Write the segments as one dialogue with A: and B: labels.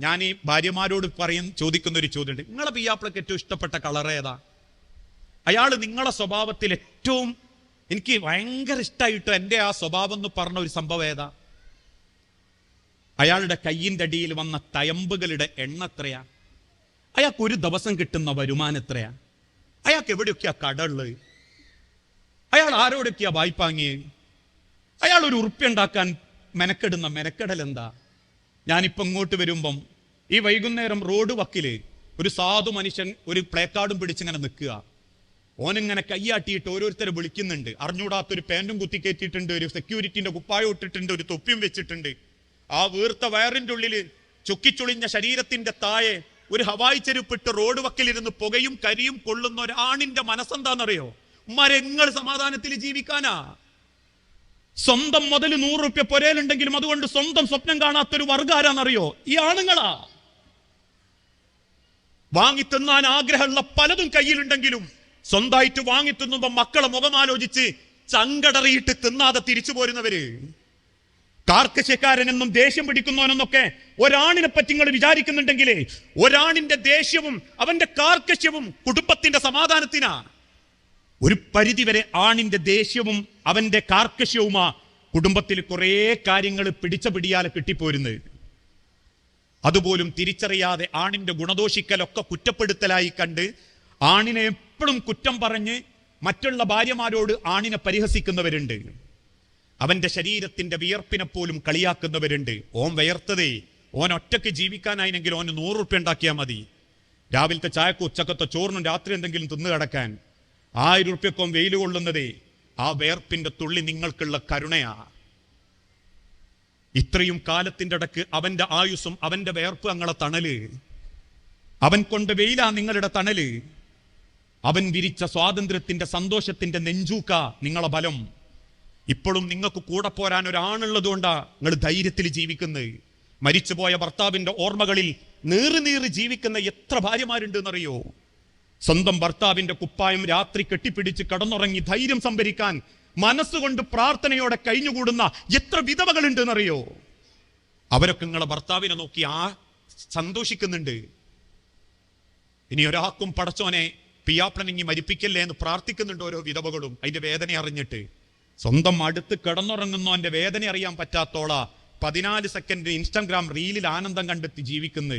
A: ഞാൻ ഈ ഭാര്യമാരോട് പറയും ചോദിക്കുന്ന ഒരു ചോദ്യമുണ്ട്. നിങ്ങളെ പിയാപ്പിളക്ക് ഏറ്റവും ഇഷ്ടപ്പെട്ട കളർ ഏതാ? അയാൾ നിങ്ങളെ സ്വഭാവത്തിൽ ഏറ്റവും എനിക്ക് ഭയങ്കര ഇഷ്ടമായിട്ട് എന്റെ ആ സ്വഭാവം എന്ന് പറഞ്ഞ ഒരു സംഭവം ഏതാ? അയാളുടെ കയ്യിന്റെ അടിയിൽ വന്ന തയമ്പുകളുടെ എണ്ണ എത്രയാ? അയാൾക്ക് ഒരു ദിവസം കിട്ടുന്ന വരുമാനം എത്രയാ? അയാൾക്ക് എവിടെയൊക്കെയാ കടൾ അയാൾ ആരോടൊക്കെയാ വായ്പാങ്ങിയത് അയാൾ ഒരു ഉറുപ്പ്യ ഉണ്ടാക്കാൻ മെനക്കെടുന്ന മെനക്കെടൽ എന്താ? ഞാനിപ്പോ ഇങ്ങോട്ട് വരുമ്പം ഈ വൈകുന്നേരം റോഡ് വക്കിൽ ഒരു സാധു മനുഷ്യൻ ഒരു പ്ലേ കാർഡും പിടിച്ചിങ്ങനെ നിൽക്കുക. ഓനിങ്ങനെ കയ്യാട്ടിയിട്ട് ഓരോരുത്തരെ വിളിക്കുന്നുണ്ട്. അറിഞ്ഞൂടാത്തൊരു പാന്റും കുത്തി കയറ്റിയിട്ടുണ്ട് ഒരു സെക്യൂരിറ്റിന്റെ കുപ്പായം ഇട്ടിട്ടുണ്ട് ഒരു തൊപ്പിയും വെച്ചിട്ടുണ്ട്. ആ വീർത്ത വയറിന്റെ ഉള്ളിൽ ചുക്കിച്ചുളിഞ്ഞ ശരീരത്തിന്റെ താഴെ ഒരു ഹവായി ചെരുപ്പിട്ട് റോഡ് വക്കിലിരുന്ന് പുകയും കരിയും കൊള്ളുന്ന ഒരാണിന്റെ മനസ്സെന്താണെന്നറിയോ മരങ്ങൾ സമാധാനത്തിൽ ജീവിക്കാനാ. സ്വന്തം മുതൽ നൂറ് റുപ്യ പൊരയിലുണ്ടെങ്കിലും അതുകൊണ്ട് സ്വന്തം സ്വപ്നം കാണാത്തൊരു വർഗാരാന്നറിയോ? ഈ ആണുങ്ങളാ. വാങ്ങി തിന്നാൻ ആഗ്രഹമുള്ള പലതും കയ്യിലുണ്ടെങ്കിലും സ്വന്തമായിട്ട് വാങ്ങി തിന്നുമ്പോ മക്കളെ മുഖമാലോചിച്ച് ചങ്കടറിയിട്ട് തിന്നാതെ തിരിച്ചു പോരുന്നവര്. കാർക്കശ്യക്കാരനെന്നും ദേഷ്യം പിടിക്കുന്നവനെന്നൊക്കെ ഒരാണിനെ പറ്റി നിങ്ങൾ വിചാരിക്കുന്നുണ്ടെങ്കിലേ ഒരാണിന്റെ ദേഷ്യവും അവന്റെ കാർക്കശ്യവും കുടുംബത്തിന്റെ സമാധാനത്തിനാ. ഒരു പരിധിവരെ ആണിന്റെ ദേഷ്യവും അവന്റെ കാർക്കശ്യവുമാ കുടുംബത്തിൽ കുറേ കാര്യങ്ങൾ പിടിച്ച പിടിയാലെ കിട്ടിപ്പോരുന്നത്. അതുപോലും തിരിച്ചറിയാതെ ആണിന്റെ ഗുണദോഷിക്കലൊക്കെ കുറ്റപ്പെടുത്തലായി കണ്ട് ആണിനെ എപ്പോഴും കുറ്റം പറഞ്ഞ് മറ്റുള്ള ഭാര്യമാരോട് ആണിനെ പരിഹസിക്കുന്നവരുണ്ട്. അവന്റെ ശരീരത്തിന്റെ വിയർപ്പിനെ പോലും കളിയാക്കുന്നവരുണ്ട്. ഓം വിയർത്തതേ ഓൻ ഒറ്റയ്ക്ക് ജീവിക്കാനായിനെങ്കിൽ ഓന് നൂറ് ഉണ്ടാക്കിയാൽ മതി. രാവിലത്തെ ചായക്കോ ഉച്ചക്കത്തെ ചോറിനും രാത്രി എന്തെങ്കിലും തിന്നു കിടക്കാൻ. ആയിരം ഉറുപ്പ്യക്കും വെയിൽ കൊള്ളുന്നതേ ആ വേർപ്പിന്റെ തുള്ളി നിങ്ങൾക്കുള്ള കരുണയാ. ഇത്രയും കാലത്തിന്റെ ഇടയ്ക്ക് അവന്റെ ആയുസ്സും അവന്റെ വേർപ്പ് അങ്ങളെ തണൽ. അവൻ കൊണ്ട് വെയിലാ നിങ്ങളുടെ തണൽ. അവൻ വിരിച്ച സ്വാതന്ത്ര്യത്തിന്റെ സന്തോഷത്തിന്റെ നെഞ്ചൂക്ക നിങ്ങളെ ബലം. ഇപ്പോഴും നിങ്ങൾക്ക് കൂടെ പോരാൻ ഒരാണുള്ളത് കൊണ്ടാ നിങ്ങൾ ധൈര്യത്തിൽ ജീവിക്കുന്നത്. മരിച്ചുപോയ ഭർത്താവിന്റെ ഓർമ്മകളിൽ നീറി നീറി ജീവിക്കുന്ന എത്ര ഭാര്യമാരുണ്ട് എന്നറിയോ സ്വന്തം ഭർത്താവിന്റെ കുപ്പായം രാത്രി കെട്ടിപ്പിടിച്ച് കടന്നുറങ്ങി ധൈര്യം സംഭരിക്കാൻ മനസ്സുകൊണ്ട് പ്രാർത്ഥനയോടെ കഴിഞ്ഞുകൂടുന്ന എത്ര വിധവകളുണ്ട് എന്നറിയോ അവരൊക്കെ നിങ്ങളെ ഭർത്താവിനെ നോക്കി ആ സന്തോഷിക്കുന്നുണ്ട്. ഇനി ഒരാൾക്കും പടച്ചോനെ പിയാപ്ലനിങ്ങി മരിപ്പിക്കല്ലേ എന്ന് പ്രാർത്ഥിക്കുന്നുണ്ട് ഓരോ വിധവകളും അതിന്റെ വേദന അറിഞ്ഞിട്ട്. സ്വന്തം അടുത്ത് കിടന്നുറങ്ങുന്നവന്റെ വേദന അറിയാൻ പറ്റാത്തോള പതിനാല് സെക്കൻഡ് ഇൻസ്റ്റാഗ്രാം റീലിൽ ആനന്ദം കണ്ടെത്തി ജീവിക്കുന്നത്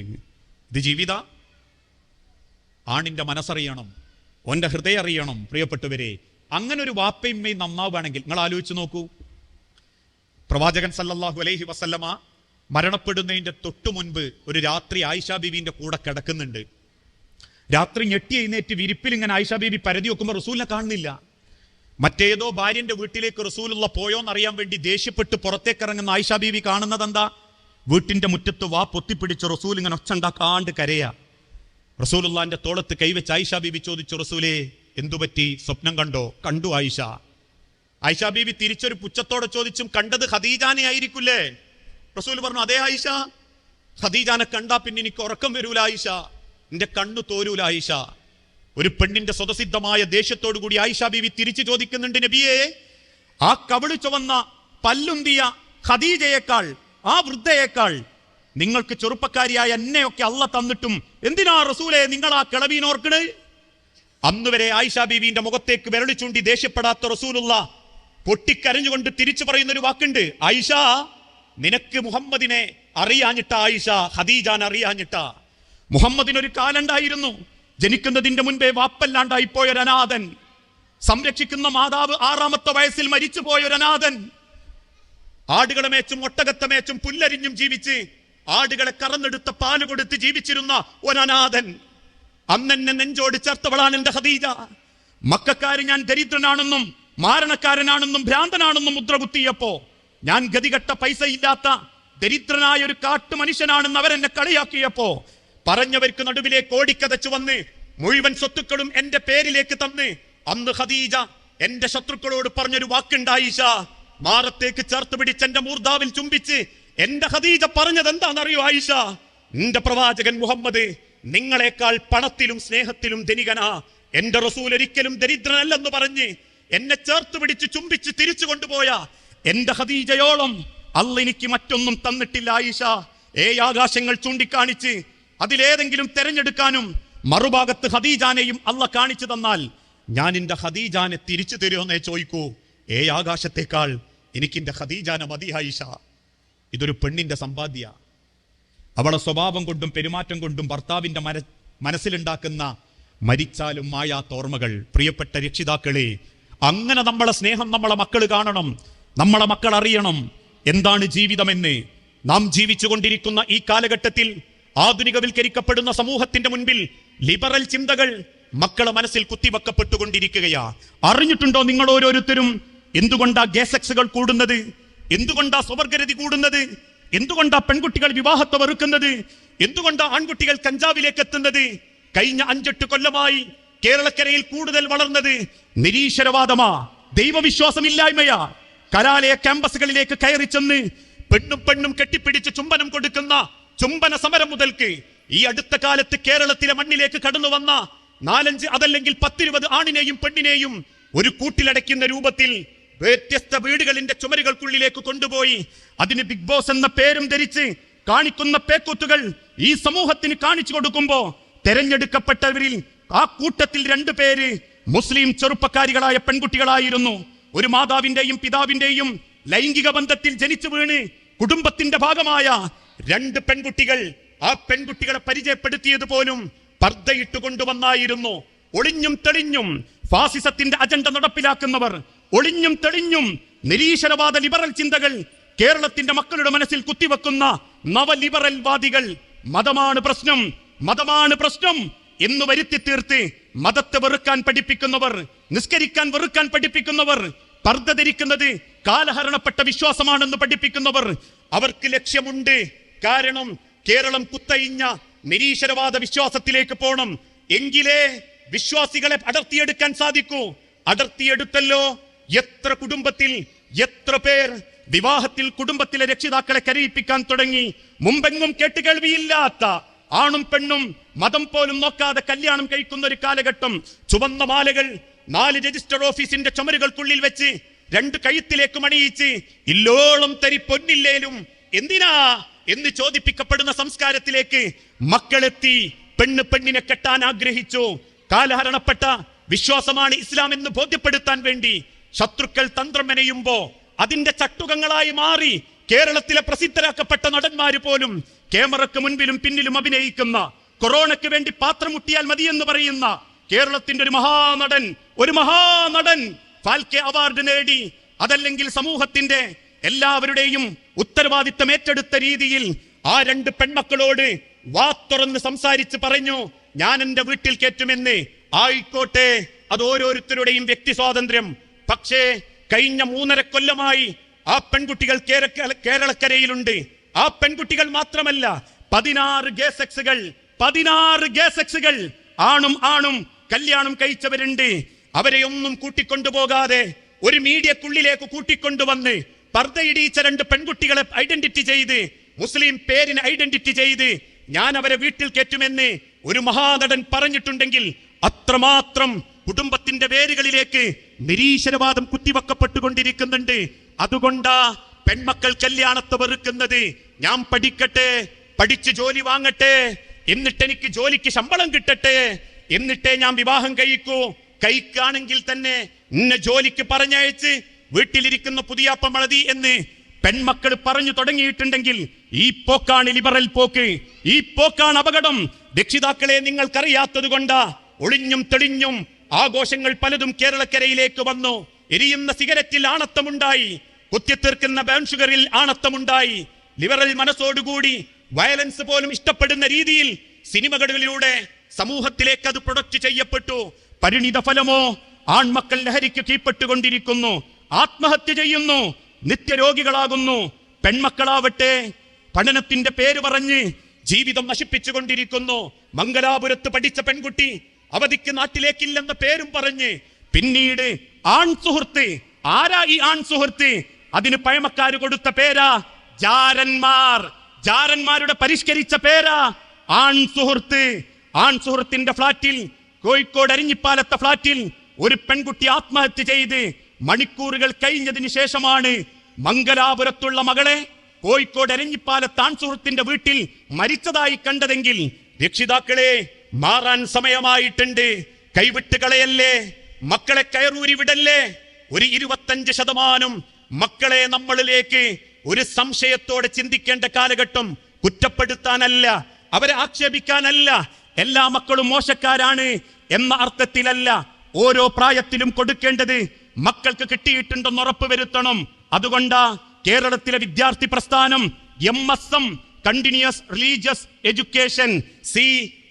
A: ഇത് ജീവിത? ആണിന്റെ മനസ്സറിയണം ഓന്റെ ഹൃദയം അറിയണം പ്രിയപ്പെട്ടവരെ. അങ്ങനെ ഒരു വാപ്പയമ്മയും നന്നാവുകയാണെങ്കിൽ നിങ്ങൾ ആലോചിച്ച് നോക്കൂ. പ്രവാചകൻ സല്ലല്ലാഹു അലൈഹി വസല്ലമ മരണപ്പെടുന്നതിന്റെ തൊട്ടു മുൻപ് ഒരു രാത്രി ആയിഷ ബീവിന്റെ കൂടെ കിടക്കുന്നുണ്ട്. രാത്രി ഞെട്ടി എഴുന്നേറ്റ് വിരിപ്പിൽ ഇങ്ങനെ ആയിഷ ബീവി പരതി വെക്കുമ്പോൾ റസൂലിനെ കാണുന്നില്ല. മറ്റേതോ ഭാര്യന്റെ വീട്ടിലേക്ക് റസൂലുള്ള പോയോന്നറിയാൻ വേണ്ടി ദേഷ്യപ്പെട്ട് പുറത്തേക്ക് ഇറങ്ങുന്ന ആയിഷ ബീവി കാണുന്നത് എന്താ? വീട്ടിന്റെ മുറ്റത്ത് വാ പൊത്തിപ്പിടിച്ച് റസൂൽ ഇങ്ങനെ ഒച്ചണ്ടാക്കാണ്ട് കരയാ. റസൂലുള്ളാന്റെ തോളത്ത് കൈവച്ച് ആയിഷ ബീബി ചോദിച്ചു റസൂലേ എന്തുപറ്റി സ്വപ്നം കണ്ടോ? കണ്ടു ആയിഷ. ആയിഷ ബീബി തിരിച്ചൊരു പുച്ഛത്തോടെ ചോദിച്ചും കണ്ടത് ഖദീജാനെ ആയിരിക്കില്ലേ? റസൂൽ പറഞ്ഞു അതേ ആയിഷ. ഖദീജാനെ കണ്ടാ പിന്നെ എനിക്ക് ഉറക്കം വരൂല ആയിഷ. എന്റെ കണ്ണു തോരൂല ആയിഷ. ഒരു പെണ്ണിന്റെ സ്വതസിദ്ധമായ ദേഷ്യത്തോടു കൂടി ആയിഷ ബീവി തിരിച്ചു ചോദിക്കുന്നുണ്ട് നബിയെ ആ കവിളു ചുവന്ന പല്ലുന്തിയ ഖദീജയേക്കാൾ ആ വൃദ്ധയേക്കാൾ നിങ്ങൾക്ക് ചെറുപ്പക്കാരിയായ എന്നെയൊക്കെ അല്ല തന്നിട്ടും എന്തിനാ റസൂലെ നിങ്ങൾ ആ കിളവീനോർക്കണ് അന്ന് വരെ ആയിഷ ബീവിന്റെ മുഖത്തേക്ക് വിരളി ചൂണ്ടി ദേഷ്യപ്പെടാത്ത റസൂലുള്ള പൊട്ടിക്കരഞ്ഞുകൊണ്ട് തിരിച്ചു പറയുന്ന ഒരു വാക്കുണ്ട്. ആയിഷ നിനക്ക് മുഹമ്മദിനെ അറിയാഞ്ഞിട്ട ആയിഷ ഹദീജാൻ അറിയാഞ്ഞിട്ട. മുഹമ്മദിനൊരു കാലുണ്ടായിരുന്നു. ജനിക്കുന്നതിന്റെ മുൻപേ വാപ്പല്ലാണ്ടായി പോയൊരു അനാഥൻ സംരക്ഷിക്കുന്ന മാതാവ് ആറാമത്തെ വയസ്സിൽ മരിച്ചു പോയൊരനാഥൻ ആടുകളെ മേച്ചും ഒട്ടകത്തെ മേച്ചും പുല്ലരിഞ്ഞും ജീവിച്ച് ആടുകളെ കറന്നെടുത്ത പാൽ കൊടുത്ത് ജീവിച്ചിരുന്ന ഒരു അനാഥൻ അന്നെന്നെ നെഞ്ചോട് ചേർത്തവളാണ് എന്റെ ഖദീജ. മക്കാര് ഞാൻ ദരിദ്രനാണെന്നും മാരണക്കാരനാണെന്നും ഭ്രാന്തനാണെന്നും മുദ്ര കുത്തിയപ്പോ ഞാൻ ഗതികെട്ട പൈസ ഇല്ലാത്ത ദരിദ്രനായ ഒരു കാട്ടു മനുഷ്യനാണെന്ന് അവരെന്നെ കളിയാക്കിയപ്പോ പറഞ്ഞവർക്ക് നടുവിലേക്ക് ഓടിക്കതച്ചു വന്ന് മുഴുവൻ സ്വത്തുക്കളും എന്റെ പേരിലേക്ക് തന്ന് അന്ന് ഖദീജ എന്റെ ശത്രുക്കളോട് പറഞ്ഞൊരു വാക്കുണ്ടായിഷ മാറത്തേക്ക് ചേർത്ത് പിടിച്ച് എന്റെ മൂർദാവിൽ ചുംബിച്ച് എന്റെ ഹദീജ പറഞ്ഞത് എന്താണെന്നറിയോ ആയിഷ? എന്റെ പ്രവാചകൻ മുഹമ്മദ് നിങ്ങളെക്കാൾ പണത്തിലും സ്നേഹത്തിലും ധനികനാ. എന്റെ റസൂൽ ഒരിക്കലും ദരിദ്രനല്ലെന്ന് പറഞ്ഞ് എന്നെ ചേർത്ത് പിടിച്ച് ചുംബിച്ച് തിരിച്ചു കൊണ്ടുപോയ എന്റെ ഹദീജയോളം അല്ല എനിക്ക് മറ്റൊന്നും തന്നിട്ടില്ല ആയിഷ. ഏ ആകാശങ്ങൾ ചൂണ്ടിക്കാണിച്ച് അതിലേതെങ്കിലും തെരഞ്ഞെടുക്കാനും മറുഭാഗത്ത് ഹദീജാനെയും അല്ല കാണിച്ചു തന്നാൽ ഞാൻ എന്റെ ഹദീജാനെ തിരിച്ചു തരുമെന്നേ ചോദിക്കൂ. ഏ ആകാശത്തേക്കാൾ എനിക്കിന്റെ ഹദീജാന മതി ആയിഷ. ഇതൊരു പെണ്ണിന്റെ സമ്പാദ്യ. അവളെ സ്വഭാവം കൊണ്ടും പെരുമാറ്റം കൊണ്ടും ഭർത്താവിന്റെ മന മനസ്സിലുണ്ടാക്കുന്ന മരിച്ചാലും മായാത്ത ഓർമ്മകൾ. പ്രിയപ്പെട്ട രക്ഷിതാക്കളെ അങ്ങനെ നമ്മളെ സ്നേഹം നമ്മളെ മക്കൾ കാണണം നമ്മളെ മക്കൾ അറിയണം. എന്താണ് ജീവിതമെന്ന് നാം ജീവിച്ചുകൊണ്ടിരിക്കുന്ന ഈ കാലഘട്ടത്തിൽ ആധുനികവൽക്കരിക്കപ്പെടുന്ന സമൂഹത്തിന്റെ മുൻപിൽ ലിബറൽ ചിന്തകൾ മക്കളെ മനസ്സിൽ കുത്തിവെക്കപ്പെട്ടുകൊണ്ടിരിക്കുകയാ. അറിഞ്ഞിട്ടുണ്ടോ നിങ്ങൾ ഓരോരുത്തരും എന്തുകൊണ്ടാ ഗ്യാസെക്സുകൾ കൂടുന്നത്? എന്തുകൊണ്ടാ സ്വവർഗരതി കൂടുന്നത്? എന്തുകൊണ്ടാ പെൺകുട്ടികൾ വിവാഹത്തെ വെറുക്കുന്നത് എന്തുകൊണ്ടാ ആൺകുട്ടികൾ കഞ്ചാവിലേക്ക് എത്തുന്നത്? കഴിഞ്ഞ അഞ്ചെട്ട് കൊല്ലമായി കേരളക്കരയിൽ കൂടുതൽ വളർന്നത് നിരീശ്വരവാദമാ ദൈവവിശ്വാസമില്ലായ്മയാ. കലാലയ ക്യാമ്പസുകളിലേക്ക് കയറി ചെന്ന് പെണ്ണും പെണ്ണും കെട്ടിപ്പിടിച്ച് ചുംബനം കൊടുക്കുന്ന ചുംബന സമരം മുതൽക്ക് ഈ അടുത്ത കാലത്ത് കേരളത്തിലെ മണ്ണിലേക്ക് കടന്നു വന്ന നാലഞ്ച് അതല്ലെങ്കിൽ പത്തിരുപത് ആണിനെയും പെണ്ണിനെയും ഒരു കൂട്ടിലടയ്ക്കുന്ന രൂപത്തിൽ വ്യത്യസ്ത വീടുകളിന്റെ ചുമരുകൾക്കുള്ളിലേക്ക് കൊണ്ടുപോയി അതിന് ബിഗ് ബോസ് എന്ന പേരും ധരിച്ച് കാണിക്കുന്ന പേക്കൂത്തുകൾ ഈ സമൂഹത്തിന് കാണിച്ചു കൊടുക്കുമ്പോ തെരഞ്ഞെടുക്കപ്പെട്ടവരിൽ ആ കൂട്ടത്തിൽ രണ്ടു പേര് മുസ്ലിം ചെറുപ്പക്കാരികളായ പെൺകുട്ടികളായിരുന്നു. ഒരു മാതാവിന്റെയും പിതാവിന്റെയും ലൈംഗിക ബന്ധത്തിൽ ജനിച്ചു വീണ് കുടുംബത്തിന്റെ ഭാഗമായ രണ്ട് പെൺകുട്ടികൾ ആ പെൺകുട്ടികളെ പരിചയപ്പെടുത്തിയത് പോലും പർദ്ദയിട്ട് കൊണ്ടുവന്നായിരുന്നു ഒളിഞ്ഞും തെളിഞ്ഞും ഫാസിസത്തിന്റെ അജണ്ട നടപ്പിലാക്കുന്നവർ ഒളിഞ്ഞും തെളിഞ്ഞും നിരീശ്വരവാദ ലിബറൽ ചിന്തകൾ കേരളത്തിന്റെ മക്കളുടെ മനസ്സിൽ കുത്തിവെക്കുന്ന നവലിബറൽ വാദികൾ മതമാണ് പ്രശ്നം മതമാണ് പ്രശ്നം എന്ന് വരുത്തി തീർത്ത് മതത്തെ വെറുക്കാൻ പഠിപ്പിക്കുന്നവർ നിസ്കരിക്കാൻ വെറുക്കാൻ പഠിപ്പിക്കുന്നവർ പർദ്ദ ധരിക്കുന്നത് കാലഹരണപ്പെട്ട വിശ്വാസമാണെന്ന് പഠിപ്പിക്കുന്നവർ അവർക്ക് ലക്ഷ്യമുണ്ട്. കാരണം കേരളം കുത്തയിഞ്ഞ നിരീശ്വരവാദ വിശ്വാസത്തിലേക്ക് പോകണം എങ്കിലേ വിശ്വാസികളെ അടർത്തിയെടുക്കാൻ സാധിക്കൂ. അടർത്തിയെടുത്തല്ലോ. എത്ര കുടുംബത്തിൽ എത്ര പേർ വിവാഹത്തിൽ കുടുംബത്തിലെ രക്ഷിതാക്കളെ കരയിപ്പിക്കാൻ തുടങ്ങി മുമ്പെങ്ങും കേട്ടുകേൾവിയില്ലാത്ത ആണും പെണ്ണും മതം പോലും നോക്കാതെ കല്യാണം കഴിക്കുന്ന ഒരു കാലഘട്ടം ചുവന്ന മാലകൾ നാല് രജിസ്റ്റർ ഓഫീസിന്റെ ചുമരുകൾക്കുള്ളിൽ വെച്ച് രണ്ട് കഴുത്തിലേക്ക് മണിയിച്ച് ഇല്ലോളം തരി പൊന്നില്ലേലും എന്തിനാ എന്ന് ചോദിപ്പിക്കപ്പെടുന്ന സംസ്കാരത്തിലേക്ക് മക്കളെത്തി പെണ്ണ് പെണ്ണിനെ കെട്ടാൻ ആഗ്രഹിച്ചു. കാലഹരണപ്പെട്ട വിശ്വാസമാണ് ഇസ്ലാം എന്ന് ബോധ്യപ്പെടുത്താൻ വേണ്ടി ശത്രുക്കൾ തന്ത്രം മെനയുമ്പോ അതിന്റെ ചട്ടുകങ്ങളായി മാറി കേരളത്തിലെ പ്രസിദ്ധരാക്കപ്പെട്ട നടന്മാര് പോലും ക്യാമറക്ക് മുൻപിലും പിന്നിലും അഭിനയിക്കുന്ന കൊറോണയ്ക്ക് വേണ്ടി പാത്രം മുട്ടിയാൽ മതിയെന്ന് പറയുന്ന കേരളത്തിന്റെ ഒരു മഹാനടൻ ഒരു മഹാനടൻ ഫാൽക്കെ അവാർഡ് നേടി. അതല്ലെങ്കിൽ സമൂഹത്തിന്റെ എല്ലാവരുടെയും ഉത്തരവാദിത്തം ഏറ്റെടുത്ത രീതിയിൽ ആ രണ്ട് പെൺമക്കളോട് വാ തുറന്ന് സംസാരിച്ച് പറഞ്ഞു ഞാൻ എന്റെ വീട്ടിൽ കയറ്റുമെന്ന്. ആയിക്കോട്ടെ അത് ഓരോരുത്തരുടെയും വ്യക്തി സ്വാതന്ത്ര്യം. പക്ഷേ കഴിഞ്ഞ മൂന്നര കൊല്ലമായി ആ പെൺകുട്ടികൾ കേരളക്കരയിലുണ്ട്. ആ പെൺകുട്ടികൾ മാത്രമല്ല പതിനാറ് ഗേസെക്സുകൾ പതിനാറ് ഗേസെക്സുകൾ ആണും ആണും കല്യാണം കഴിച്ചവരുണ്ട്. അവരെ ഒന്നും കൂട്ടിക്കൊണ്ടുപോകാതെ ഒരു മീഡിയക്കുള്ളിലേക്ക് കൂട്ടിക്കൊണ്ടുവന്ന് പർദ്ദയിടിയിച്ച രണ്ട് പെൺകുട്ടികളെ ഐഡന്റിറ്റി ചെയ്ത് മുസ്ലിം പേരിന് ഐഡന്റിറ്റി ചെയ്ത് ഞാൻ അവരെ വീട്ടിൽ കയറ്റുമെന്ന് ഒരു മഹാനടൻ പറഞ്ഞിട്ടുണ്ടെങ്കിൽ അത്രമാത്രം കുടുംബത്തിന്റെ വേരുകളിലേക്ക് നിരീശ്വരവാദം കുത്തിവെക്കപ്പെട്ടുകൊണ്ടിരിക്കുന്നുണ്ട്. അതുകൊണ്ടാ പെൺമക്കൾ കല്യാണത്തെ വെറുക്കുന്നത് ഞാൻ പഠിക്കട്ടെ പഠിച്ച് ജോലി വാങ്ങട്ടെ എന്നിട്ട് എനിക്ക് ജോലിക്ക് ശമ്പളം കിട്ടട്ടെ എന്നിട്ടേ ഞാൻ വിവാഹം കഴിക്കൂ. കഴിക്കാണെങ്കിൽ തന്നെ ഇന്ന ജോലിക്ക് പറഞ്ഞയച്ച് വീട്ടിലിരിക്കുന്ന പുതിയാപ്പ മളതി എന്ന് പെൺമക്കൾ പറഞ്ഞു തുടങ്ങിയിട്ടുണ്ടെങ്കിൽ ഈ പോക്കാണ് ലിബറൽ പോക്ക്. ഈ പോക്കാണ് അപകടം. രക്ഷിതാക്കളെ നിങ്ങൾക്കറിയാത്തത് കൊണ്ടാ ഒളിഞ്ഞും തെളിഞ്ഞും ആഘോഷങ്ങൾ പലതും കേരളക്കരയിലേക്ക് വന്നു. എരിയുന്ന സിഗരറ്റിൽ ആണത്തമുണ്ടായി. കുത്തിത്തീർക്കുന്ന ബ്രൗൺ ഷുഗറിൽ ആണത്തമുണ്ടായി. ലിബറൽ മനസ്സോടുകൂടി വയലൻസ് പോലും ഇഷ്ടപ്പെടുന്ന രീതിയിൽ സിനിമകളിലൂടെ സമൂഹത്തിലേക്ക് അത് പ്രൊഡക്റ്റ് ചെയ്യപ്പെട്ടു. പരിണിത ഫലമോ ആൺമക്കൾ ലഹരിക്ക് കീഴ്പ്പെട്ടുകൊണ്ടിരിക്കുന്നു. ആത്മഹത്യ ചെയ്യുന്നു. നിത്യരോഗികളാകുന്നു. പെൺമക്കളാവട്ടെ പഠനത്തിന്റെ പേര് പറഞ്ഞ് ജീവിതം നശിപ്പിച്ചുകൊണ്ടിരിക്കുന്നു. മംഗലാപുരത്ത് പഠിച്ച പെൺകുട്ടി അവധിക്ക് നാട്ടിലേക്കില്ലെന്ന പേരും പറഞ്ഞ് പിന്നീട് ആൺ സുഹൃത്ത് ആരാ ഈ ആൺ സുഹൃത്ത് അതിന് പഴമക്കാര് കൊടുത്ത പേരാ ജാരന്മാർ. ജാരന്മാരുടെ പരിഷ്കരിച്ച പേരാ ആൺ സുഹൃത്ത് ആൺ സുഹൃത്തിന്റെ ഫ്ളാറ്റിൽ കോഴിക്കോട് അരിഞ്ഞിപ്പാലത്തെ ഫ്ളാറ്റിൽ ഒരു പെൺകുട്ടി ആത്മഹത്യ ചെയ്ത് മണിക്കൂറുകൾ കഴിഞ്ഞതിന് ശേഷമാണ് മംഗലാപുരത്തുള്ള മകളെ
B: കോഴിക്കോട് അരിഞ്ഞിപ്പാലത്ത് ആൺ സുഹൃത്തിന്റെ വീട്ടിൽ മരിച്ചതായി കണ്ടതെങ്കിൽ രക്ഷിതാക്കളെ മാറാൻ സമയമായിട്ടുണ്ട്. കൈവിട്ട് കളയല്ലേ? മക്കളെ കയറൂരി വിടല്ലേ? ഒരു ഇരുപത്തഞ്ച് ശതമാനം മക്കളെ നമ്മളിലേക്ക് ഒരു സംശയത്തോടെ ചിന്തിക്കേണ്ട കാലഘട്ടം കുറ്റപ്പെടുത്താനല്ല അവരെ ആക്ഷേപിക്കാനല്ല. എല്ലാ മക്കളും മോശക്കാരാണ് എന്ന അർത്ഥത്തിലല്ല ഓരോ പ്രായത്തിലും കൊടുക്കേണ്ടത് മക്കൾക്ക് കിട്ടിയിട്ടുണ്ടെന്ന് ഉറപ്പുവരുത്തണം അതുകൊണ്ടാ കേരളത്തിലെ വിദ്യാർത്ഥി പ്രസ്ഥാനം M S M continues religious education C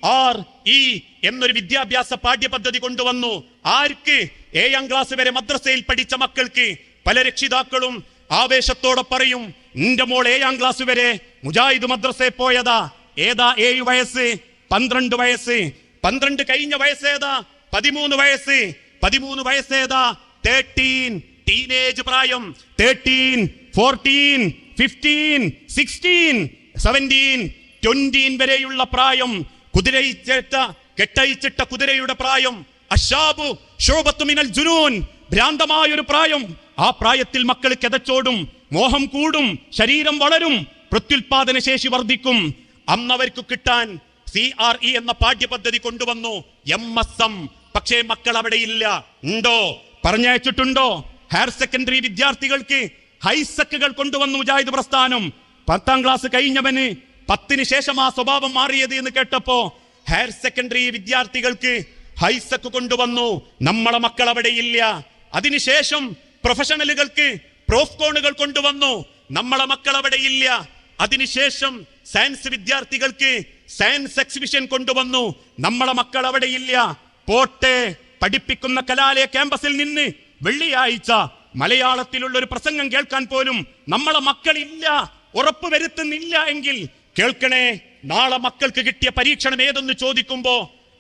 B: R E എന്നൊരു വിദ്യാഭ്യാസ പാഠ്യപദ്ധതി കൊണ്ടുവന്നു. ആർക്ക്? ഏഴാം ക്ലാസ് വരെ മദ്രസയിൽ പഠിച്ച മക്കൾക്ക്. പല രക്ഷിതാക്കളും ആവേശത്തോടെ പറയും നിന്റെ മോൾ ഏഴാം ക്ലാസ് വരെ മുജാഹിദ് മദ്രസയിൽ പോയതാ. ഏതാ ഏഴ് വയസ്സ്? പന്ത്രണ്ട് വയസ്സ്. പന്ത്രണ്ട് കഴിഞ്ഞ വയസ്സേതാ പതിമൂന്ന് വയസ്സ്. പതിമൂന്ന് വയസ്സേതാ തേർട്ടീൻ ടീനേജ് പ്രായം. Thirteen fourteen fifteen sixteen seventeen twenty വരെയുള്ള പ്രായം. കുതിരയിച്ചിട്ട കെട്ടയിച്ചിട്ട കുതിരയുടെ പ്രായം അഷാബു ശോഭത്തുമിനൽ ജുനൂൻ ഭ്രാന്തമായ ഒരു പ്രായം. ആ പ്രായത്തിൽ മക്കൾ കിതച്ചോടും മോഹം കൂടും ശരീരം വളരും പ്രത്യുൽപാദന ശേഷി വർദ്ധിക്കും. അന്നവർക്ക് കിട്ടാൻ സി ആർ ഇ എന്ന പാഠ്യപദ്ധതി കൊണ്ടുവന്നു. M S M. പക്ഷേ മക്കൾ അവിടെ ഇല്ല. ഉണ്ടോ? പറഞ്ഞയച്ചിട്ടുണ്ടോ? ഹയർ സെക്കൻഡറി വിദ്യാർത്ഥികൾക്ക് ഹൈസെക്കുകൾ കൊണ്ടുവന്നു മുജാഹിദ് പ്രസ്ഥാനം. പത്താം ക്ലാസ് കഴിഞ്ഞവന് പത്തിന് ശേഷം ആ സ്വഭാവം മാറിയത് എന്ന് കേട്ടപ്പോ ഹയർ സെക്കൻഡറി വിദ്യാർത്ഥികൾക്ക് ഹൈസക്ക് കൊണ്ടുവന്നു. നമ്മളെ മക്കൾ അവിടെ ഇല്ല. അതിനുശേഷം പ്രൊഫഷണലുകൾക്ക് പ്രോഫ്കോണുകൾ കൊണ്ടുവന്നു. നമ്മളെ മക്കൾ അവിടെ ഇല്ല. അതിനുശേഷം സയൻസ് വിദ്യാർത്ഥികൾക്ക് സയൻസ് എക്സിബിഷൻ കൊണ്ടുവന്നു. നമ്മളെ മക്കൾ അവിടെ ഇല്ല. പോട്ടെ പഠിപ്പിക്കുന്ന കലാലയ ക്യാമ്പസിൽ നിന്ന് വെള്ളിയാഴ്ച മലയാളത്തിലുള്ള ഒരു പ്രസംഗം കേൾക്കാൻ പോലും നമ്മളെ മക്കളില്ല ഉറപ്പ് വരുത്തുന്നില്ല എങ്കിൽ കേൾക്കണേ നാളെ മക്കൾക്ക് കിട്ടിയ പരീക്ഷണം ഏതെന്ന് ചോദിക്കുമ്പോ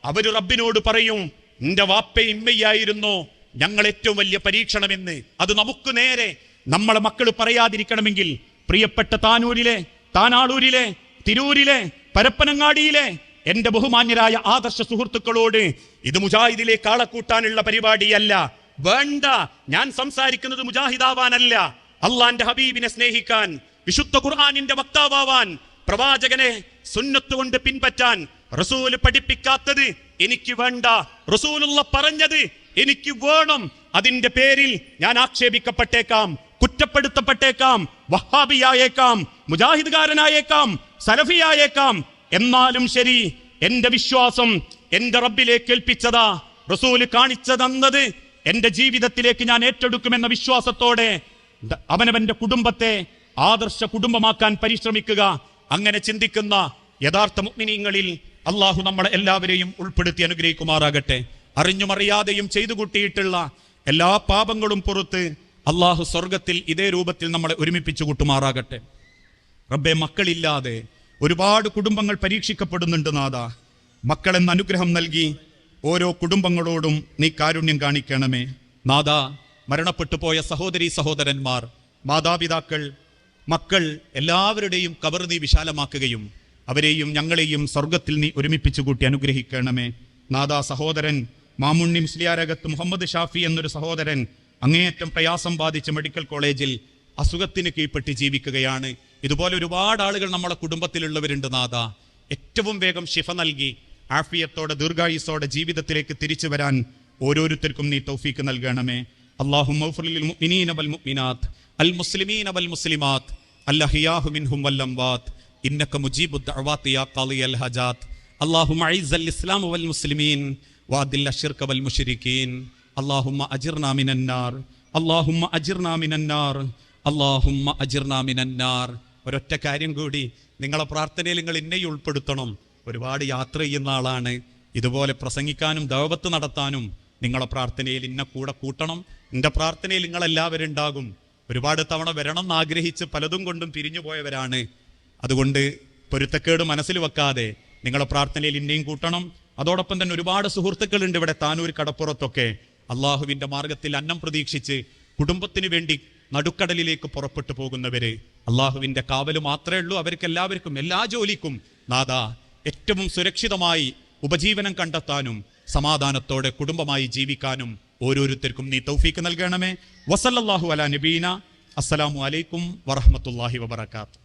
B: അവർ റബ്ബിനോട് പറയും നിന്റെ വാപ്പ ഇമ്മയായിരുന്നു ഞങ്ങൾ ഏറ്റവും വലിയ പരീക്ഷണമെന്ന്. അത് നമുക്ക് നേരെ നമ്മളെ മക്കൾ പറയാതിരിക്കണമെങ്കിൽ പ്രിയപ്പെട്ട താനൂരിലെ താനാളൂരിലെ തിരൂരിലെ പരപ്പനങ്ങാടിയിലെ എന്റെ ബഹുമാന്യരായ ആദർശ സുഹൃത്തുക്കളോട് ഇത് മുജാഹിദിലേക്ക് കാളക്കൂട്ടാനുള്ള കൂട്ടാനുള്ള പരിപാടിയല്ല. വേണ്ട ഞാൻ സംസാരിക്കുന്നത് മുജാഹിദാവാനല്ല. അള്ളാന്റെ ഹബീബിനെ സ്നേഹിക്കാൻ വിശുദ്ധ ഖുർആാനിന്റെ വക്താവാൻ പ്രവാചകനെ സുന്നത്ത് കൊണ്ട് പിൻപറ്റാൻ റസൂൽ പഠിപ്പിക്കാത്തത് എനിക്ക് വേണ്ട. റസൂലുള്ള പറഞ്ഞത് എനിക്ക് വേണം. അതിന്റെ പേരിൽ ഞാൻ ആക്ഷേപിക്കപ്പെട്ടേക്കാം കുറ്റപ്പെടുത്തപ്പെട്ടേക്കാം വഹാബിയായേക്കാം മുജാഹിദ്കാരനായേക്കാം സലഫിയായേക്കാം. എന്നാലും ശരി എന്റെ വിശ്വാസം എന്റെ റബ്ബിലേക്ക് ഏൽപ്പിച്ചതാ. റസൂൽ കാണിച്ചു തന്നത് എന്റെ ജീവിതത്തിലേക്ക് ഞാൻ ഏറ്റെടുക്കുമെന്ന വിശ്വാസത്തോടെ അവനവന്റെ കുടുംബത്തെ ആദർശ കുടുംബമാക്കാൻ പരിശ്രമിക്കുക. അങ്ങനെ ചിന്തിക്കുന്ന യഥാർത്ഥ മുഗ്നിനീങ്ങളിൽ അള്ളാഹു നമ്മളെ എല്ലാവരെയും ഉൾപ്പെടുത്തി അനുഗ്രഹിക്കുമാറാകട്ടെ. അറിഞ്ഞും അറിയാതെയും ചെയ്തു കൂട്ടിയിട്ടുള്ള എല്ലാ പാപങ്ങളും പുറത്ത് അള്ളാഹു സ്വർഗത്തിൽ ഇതേ രൂപത്തിൽ നമ്മളെ ഒരുമിപ്പിച്ചു കൂട്ടുമാറാകട്ടെ. റബ്ബെ മക്കളില്ലാതെ ഒരുപാട് കുടുംബങ്ങൾ പരീക്ഷിക്കപ്പെടുന്നുണ്ട് നാഥ. മക്കളെന്ന അനുഗ്രഹം നൽകി ഓരോ കുടുംബങ്ങളോടും നീ കാരുണ്യം കാണിക്കണമേ. നാഥ മരണപ്പെട്ടു പോയ സഹോദരി സഹോദരന്മാർ മാതാപിതാക്കൾ മക്കൾ എല്ലാവരുടെയും കബർ നീ വിശാലമാക്കുകയും അവരെയും ഞങ്ങളെയും സ്വർഗത്തിൽ നീ ഒരുമിപ്പിച്ചു കൂട്ടി അനുഗ്രഹിക്കണമേ. നാദാ സഹോദരൻ മാമുണ്ണി മുസ്ലിയാരകത്ത് മുഹമ്മദ് ഷാഫി എന്നൊരു സഹോദരൻ അങ്ങേയറ്റം പ്രയാസം ബാധിച്ച മെഡിക്കൽ കോളേജിൽ അസുഖത്തിന് കീഴ്പ്പെട്ട് ജീവിക്കുകയാണ്. ഇതുപോലെ ഒരുപാട് ആളുകൾ നമ്മളെ കുടുംബത്തിലുള്ളവരുണ്ട് നാഥ ഏറ്റവും വേഗം ശിഫ നൽകി ആഫിയത്തോടെ ദീർഘായുസോടെ ജീവിതത്തിലേക്ക് തിരിച്ചു വരാൻ ഓരോരുത്തർക്കും നീ തൗഫീക്ക് നൽകണമേ. അള്ളാഹും المسلمين والمسلمات الأحياء منهم والأموات إنك مجيب الدعوات يا قاضي الحاجات اللهم أعز الإسلام والمسلمين وأذل الشرك والمشركين اللهم أجرنا من النار اللهم أجرنا من النار اللهم أجرنا من النار ഒരൊറ്റ കാര്യം കൂടി നിങ്ങളെ പ്രാർത്ഥനയിൽ നിങ്ങൾ എന്നെയും ഉൾപ്പെടുത്തണം ഒരുപാട് യാത്ര ചെയ്യുന്ന ആളാണ് ഇതുപോലെ പ്രസംഗിക്കാനും ദൗവത്ത് നടത്താനും നിങ്ങളെ പ്രാർത്ഥനയിൽ ഇന്ന കൂടെ കൂട്ടണം എൻ്റെ പ്രാർത്ഥനയിൽ നിങ്ങൾ എല്ലാവരും ഉണ്ടാകും ഒരുപാട് തവണ വരണം എന്നാഗ്രഹിച്ച് പലതും കൊണ്ടും പിരിഞ്ഞു പോയവരാണ്. അതുകൊണ്ട് പൊരുത്തക്കേട് മനസ്സിൽ വെക്കാതെ നിങ്ങളെ പ്രാർത്ഥനയിൽ ഇന്നെയും കൂട്ടണം. അതോടൊപ്പം തന്നെ ഒരുപാട് സുഹൃത്തുക്കളുണ്ട് ഇവിടെ താനൂർ കടപ്പുറത്തൊക്കെ. അള്ളാഹുവിന്റെ മാർഗത്തിൽ അന്നം പ്രതീക്ഷിച്ച് കുടുംബത്തിന് വേണ്ടി നടുക്കടലിലേക്ക് പുറപ്പെട്ടു പോകുന്നവര്. അള്ളാഹുവിന്റെ കാവൽ മാത്രമേ ഉള്ളൂ അവർക്ക് എല്ലാവർക്കും എല്ലാ ജോലിക്കും. നാഥ ഏറ്റവും സുരക്ഷിതമായി ഉപജീവനം കണ്ടെത്താനും സമാധാനത്തോടെ കുടുംബമായി ജീവിക്കാനും ഓരോരുത്തർക്കും നീ തൗഫീക്ക് നൽകണമേ. വസല്ലല്ലാഹു അല നബീന. അസ്സലാമു അലൈക്കും വറഹ്മത്തുള്ളാഹി വബറകാതുഹു